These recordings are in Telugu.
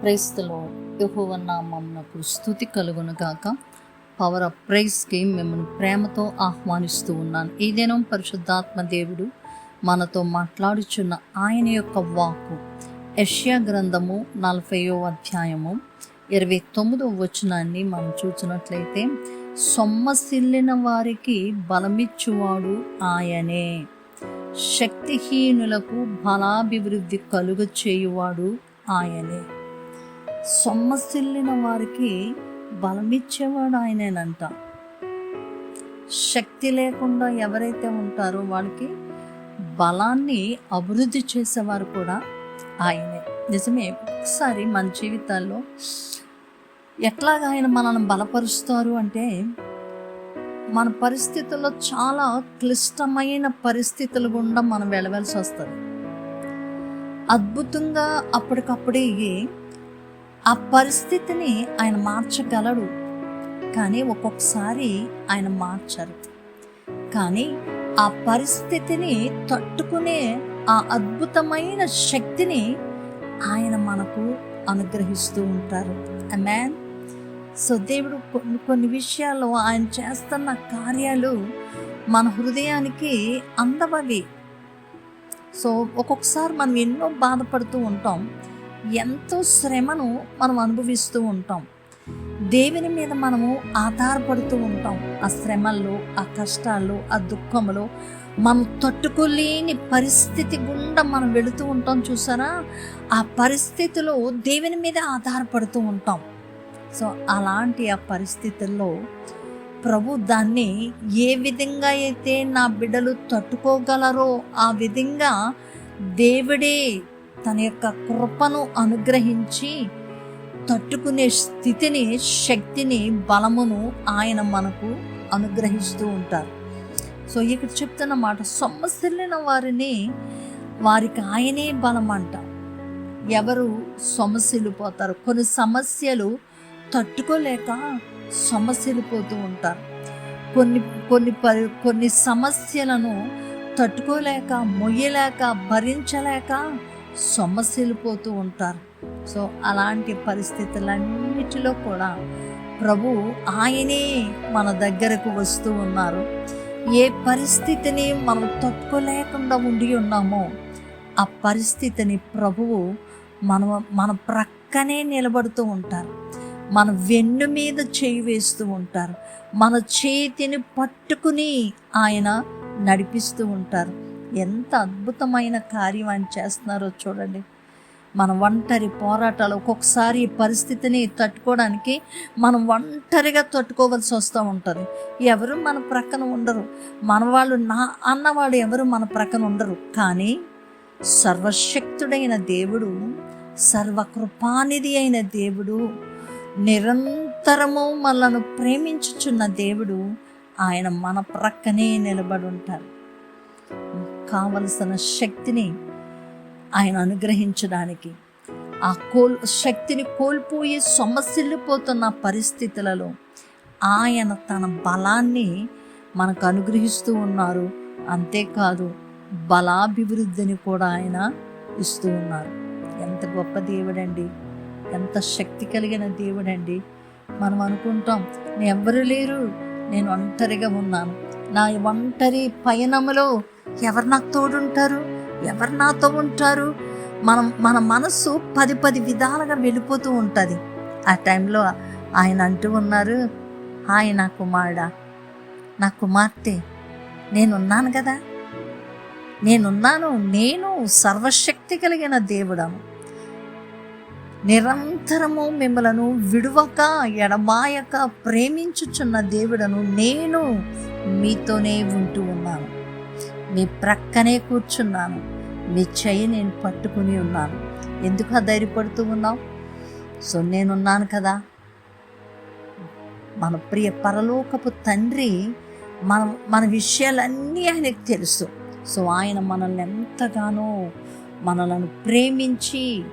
క్రైస్తలో యహోవ స్థుతి కలుగును గాక. పవర్ ఆఫ్ ప్రైజ్కి మిమ్మల్ని ప్రేమతో ఆహ్వానిస్తూ ఉన్నాను. ఏదైనా పరిశుద్ధాత్మ దేవుడు మనతో మాట్లాడుచున్న ఆయన యొక్క వాక్కు. యష్యా గ్రంథము నలభైయో అధ్యాయము ఇరవై తొమ్మిదో వచనాన్ని మనం చూసినట్లయితే సొమ్మసిల్లిన వారికి బలమిచ్చువాడు ఆయనే. శక్తిహీనులకు బలాభివృద్ధి కలుగ చేయువాడు ఆయనే. సొమ్మసిల్లిన వారికి బలమిచ్చేవాడు ఆయనేనంట శక్తి లేకుండా ఎవరైతే ఉంటారో వాళ్ళకి బలాన్ని అభివృద్ధి చేసేవారు కూడా ఆయనే. నిజమే ఒకసారి మన జీవితాల్లో ఎట్లాగ ఆయన మనల్ని బలపరుస్తారు అంటే మన పరిస్థితుల్లో చాలా క్లిష్టమైన పరిస్థితులు గుండా మనం వెళ్ళవలసి వస్తుంది. అద్భుతంగా అప్పటికప్పుడే ఆ పరిస్థితిని ఆయన మార్చగలడు. కానీ ఒక్కొక్కసారి ఆయన మార్చరు. కానీ ఆ పరిస్థితిని తట్టుకునే ఆ అద్భుతమైన శక్తిని ఆయన మనకు అనుగ్రహిస్తూ ఉంటారు. మ్యాన్ సో దేవుడు కొన్ని కొన్ని విషయాల్లో ఆయన చేస్తున్న కార్యాలు మన హృదయానికి అందవవి. సో ఒక్కొక్కసారి మనం ఎన్నో బాధపడుతూ ఉంటాం. ఎంతో శ్రమను మనం అనుభవిస్తూ ఉంటాం. దేవుని మీద మనము ఆధారపడుతూ ఉంటాం. ఆ శ్రమల్లో ఆ కష్టాల్లో ఆ దుఃఖంలో మనం తట్టుకోలేని పరిస్థితి గుండా మనం వెళుతూ ఉంటాం చూసారా? ఆ పరిస్థితిలో దేవుని మీద ఆధారపడుతూ ఉంటాం. సో అలాంటి ఆ పరిస్థితుల్లో ప్రభు దాన్ని ఏ విధంగా అయితే నా బిడ్డలు తట్టుకోగలరో ఆ విధంగా దేవుడే తన యొక్క కృపను అనుగ్రహించి తట్టుకునే స్థితిని శక్తిని బలమును ఆయన మనకు అనుగ్రహిస్తూ ఉంటారు. సో ఇక్కడ చెప్తున్న మాట సొమ్మసిల్లిన వారిని వారికి ఆయనే బలం అంట ఎవరు సొమసిల్లిపోతారు కొన్ని సమస్యలు తట్టుకోలేక సమస్యలిపోతూ ఉంటారు. కొన్ని కొన్ని పరి కొన్ని సమస్యలను తట్టుకోలేక మొయ్యలేక భరించలేక సొమ్మసిల్లిపోతూ ఉంటారు. సో అలాంటి పరిస్థితులన్నిటిలో కూడా ప్రభు ఆయనే మన దగ్గరకు వస్తూ ఉన్నారు. ఏ పరిస్థితిని మనం తట్టుకోలేకుండా ఉండి ఉన్నామో ఆ పరిస్థితిని ప్రభువు మన మన ప్రక్కనే నిలబడుతూ ఉంటారు. మన వెన్ను మీద చేయి వేస్తూ ఉంటారు. మన చేతిని పట్టుకుని ఆయన నడిపిస్తూ ఉంటారు. ఎంత అద్భుతమైన కార్యం ఆయన చేస్తున్నారో చూడండి. మన ఒంటరి పోరాటాలు ఒక్కొక్కసారి ఈ పరిస్థితిని తట్టుకోవడానికి మనం ఒంటరిగా తట్టుకోవాల్సి వస్తూ ఉంటుంది. ఎవరు మన ప్రక్కన ఉండరు. మన వాళ్ళు నా అన్నవాడు ఎవరు మన ప్రక్కన ఉండరు. కానీ సర్వశక్తుడైన దేవుడు సర్వకృపానిధి అయిన దేవుడు నిరంతరము మనలను ప్రేమించుచున్న దేవుడు ఆయన మన ప్రక్కనే నిలబడి ఉంటారు. కావలసిన శక్తిని ఆయన అనుగ్రహించడానికి ఆ కోల్ శక్తిని కోల్పోయి సొమ్మసిల్లిపోతున్న పరిస్థితులలో ఆయన తన బలాన్ని మనకు అనుగ్రహిస్తూ ఉన్నారు. అంతేకాదు బలాభివృద్ధిని కూడా ఆయన ఇస్తూ ఉన్నారు. ఎంత గొప్ప దేవుడండి ఎంత శక్తి కలిగిన దేవుడండి. మనం అనుకుంటాం నేను ఎవ్వరు లేరు నేను ఒంటరిగా ఉన్నాను. నా ఒంటరి పయనములో ఎవరు నాకు తోడుంటారు? ఎవరు నాతో ఉంటారు? మనం మన మనస్సు పది పది విధాలుగా వెళ్ళిపోతూ ఉంటుంది. ఆ టైంలో ఆయన అంటూ ఉన్నారు హాయ్ నా కుమారుడా నా కుమార్తె నేనున్నాను కదా? నేనున్నాను నేను సర్వశక్తి కలిగిన దేవుడను. నిరంతరము మిమ్మలను విడువక ఎడమాయక ప్రేమించుచున్న దేవుడను నేను మీతోనే ఉంటూ ఉన్నాను. మీ ప్రక్కనే కూర్చున్నాను. మీ చెయ్యి నేను పట్టుకుని ఉన్నాను. ఎందుకు ధైర్యపడుతూ ఉన్నావు? సో నేనున్నాను కదా. మన ప్రియ పరలోకపు తండ్రి మన మన విషయాలన్నీ ఆయనకు తెలుసు. సో ఆయన మనల్ని ఎంతగానో మనలను ప్రేమించి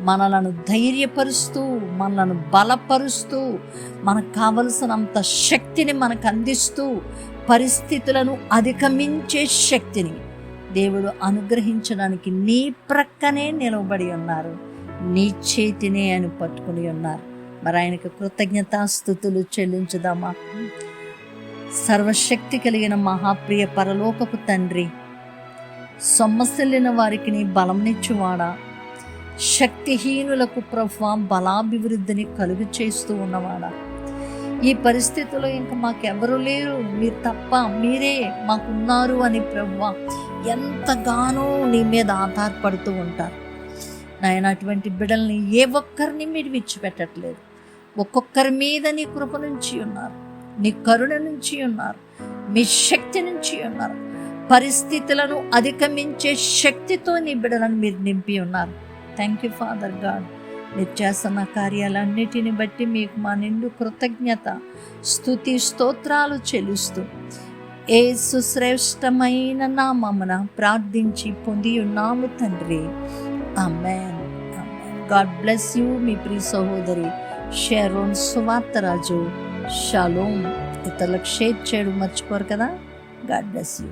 మనలను ధైర్యపరుస్తూ మనలను బలపరుస్తూ మనకు కావలసినంత శక్తిని మనకు అందిస్తూ పరిస్థితులను అధిగమించే శక్తిని దేవుడు అనుగ్రహించడానికి నీ ప్రక్కనే నిలబడి ఉన్నారు. నీ చేతినే అని పట్టుకుని ఉన్నారు. మరి ఆయనకు కృతజ్ఞతాస్థుతులు చెల్లించుదామా? సర్వశక్తి కలిగిన మహాప్రియ పరలోకపు తండ్రి సొమ్మసిల్లిన వారికి నీ బలంనిచ్చువాడా శక్తిహీనులకు ప్రభు బలాభివృద్ధిని కలుగు చేస్తూ ఉన్నవాడా. ఈ పరిస్థితుల్లో ఇంకా మాకెవరు లేరు. మీరు తప్ప మీరే మాకున్నారు అని ప్రభు ఎంతగానో నీ మీద ఆధారపడుతూ ఉంటారు. నాయన అటువంటి బిడ్డల్ని ఏ ఒక్కరిని మీరు విడిచిపెట్టట్లేదు. ఒక్కొక్కరి మీద నీ కృప నుంచి ఉన్నారు. నీ కరుణ నుంచి ఉన్నారు. మీ శక్తి నుంచి ఉన్నారు. పరిస్థితులను అధిగమించే శక్తితో నీ బిడ్డలను మీరు నింపి ఉన్నారు. థ్యాంక్ యూ ఫాదర్ గాడ్ మీరు చేస్తున్న కార్యాలన్నిటిని బట్టి మీకు మా నిండు కృతజ్ఞత స్థుతి స్తోత్రాలు చెల్లిస్తూ ఏ సుశ్రేష్టమైన నామమున ప్రార్థించి పొంది ఉన్నాము తండ్రి. అమ్మాన్ గాడ్ బ్లెస్ యూ మీ ప్రియ సహోదరి షెరోన్ సువార్తరాజు. షలోమ్ ఇతరులకు షేర్ చేయడం మర్చిపోరు కదా. God bless you